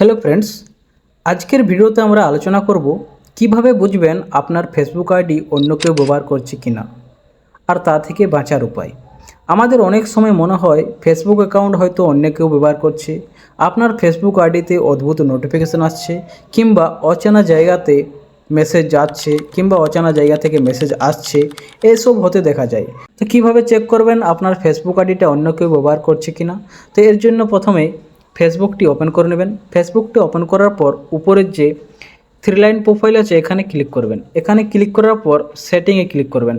Hello friends আজকের ভিডিওতে আমরা আলোচনা করব কীভাবে বুঝবেন আপনার ফেসবুক আইডি অন্য কেউ ব্যবহার করছে কিনা, আর তা থেকে বাঁচার উপায়। আমাদের অনেক সময় মনে হয় ফেসবুক অ্যাকাউন্ট হয়তো অন্য কেউ ব্যবহার করছে, আপনার ফেসবুক আইডিতে অদ্ভুত নোটিফিকেশান আসছে, কিংবা অচেনা জায়গাতে মেসেজ যাচ্ছে কিংবা অচেনা জায়গা থেকে মেসেজ আসছে, এসব হতে দেখা যায়। তো কীভাবে চেক করবেন আপনার ফেসবুক আইডিটা অন্য কেউ ব্যবহার করছে কিনা? তো এর জন্য প্রথমে ফেসবুকটি ওপেন করে নেবেন। ফেসবুকটি ওপেন করার পর উপরের যে থ্রি লাইন প্রোফাইল আছে, এখানে ক্লিক করবেন। এখানে ক্লিক করার পর সেটিংয়ে ক্লিক করবেন।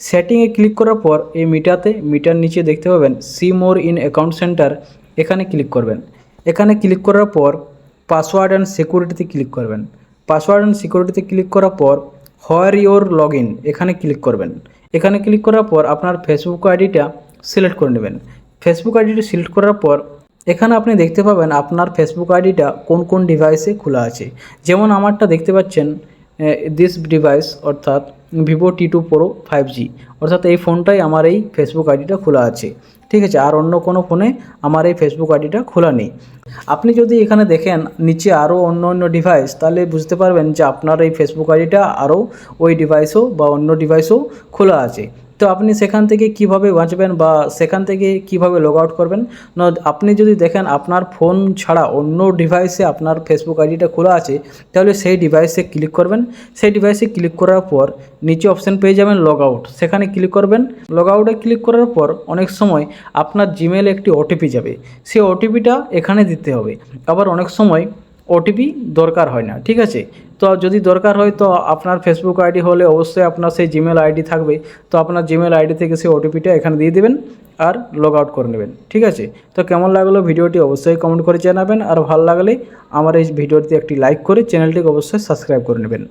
সেটিংয়ে ক্লিক করার পর এই মিটাতে, মিটার নিচে দেখতে পাবেন see more in account center, এখানে ক্লিক করবেন। এখানে ক্লিক করার পর পাসওয়ার্ড অ্যান্ড সিকিউরিটিতে ক্লিক করবেন। পাসওয়ার্ড অ্যান্ড সিকিউরিটিতে ক্লিক করার পর হোয়ার ইওর লগ ইন এখানে ক্লিক করবেন। এখানে ক্লিক করার পর আপনার ফেসবুক আইডিটা সিলেক্ট করে নেবেন। ফেসবুক আইডিটি সিলেক্ট করার পর এখানে আপনি দেখতে পাবেন আপনার ফেসবুক আইডিটা কোন কোন ডিভাইসে খোলা আছে। যেমন আমারটা দেখতে পাচ্ছেন দিস ডিভাইস অর্থাৎ Vivo T two pro five G অর্থাৎ এই ফোনটাই আমার এই ফেসবুক আইডিটা খোলা আছে। ঠিক আছে, আর অন্য কোনো ফোনে আমার এই ফেসবুক আইডিটা খোলা নেই। আপনি যদি এখানে দেখেন, নিচে আরও অন্য অন্য ডিভাইস তাহলে বুঝতে পারবেন যে আপনার এই ফেসবুক আইডিটা আরও ওই ডিভাইসও বা অন্য ডিভাইসও খোলা আছে। তো আপনি সেখান থেকে কীভাবে বাঁচবেন বা সেখান থেকে কীভাবে লগ আউট করবেন? না, আপনি যদি দেখেন আপনার ফোন ছাড়া অন্য ডিভাইসে আপনার ফেসবুক আইডিটা খোলা আছে, তাহলে সেই ডিভাইসে ক্লিক করবেন। সেই ডিভাইসে ক্লিক করার পর নিচে অপশান পেয়ে যাবেন লগ আউট সেখানে ক্লিক করবেন। লগ আউটে ক্লিক করার পর অনেক সময় আপনার জিমেলে একটি ওটিপি যাবে। সেই ওটিপিটা এখানে দিতে হবে। আবার অনেক সময় ওটিপি দরকার হয় না, ঠিক আছে? তো যদি দরকার হয় তো আপনার ফেসবুক আইডি হলে অবশ্যই আপনার সেই জিমেল আইডি থাকবে। তো আপনার জিমেল আইডি থেকে সেই ওটিপিটা এখানে দিয়ে দেবেন আর লগ আউট করে নেবেন, ঠিক আছে? তো কেমন লাগল ভিডিওটি অবশ্যই কমেন্ট করে জানাবেন। আর ভালো লাগলে আমার এই ভিডিওটি একটি লাইক করে চ্যানেলটিকে অবশ্যই সাবস্ক্রাইব করে নেবেন।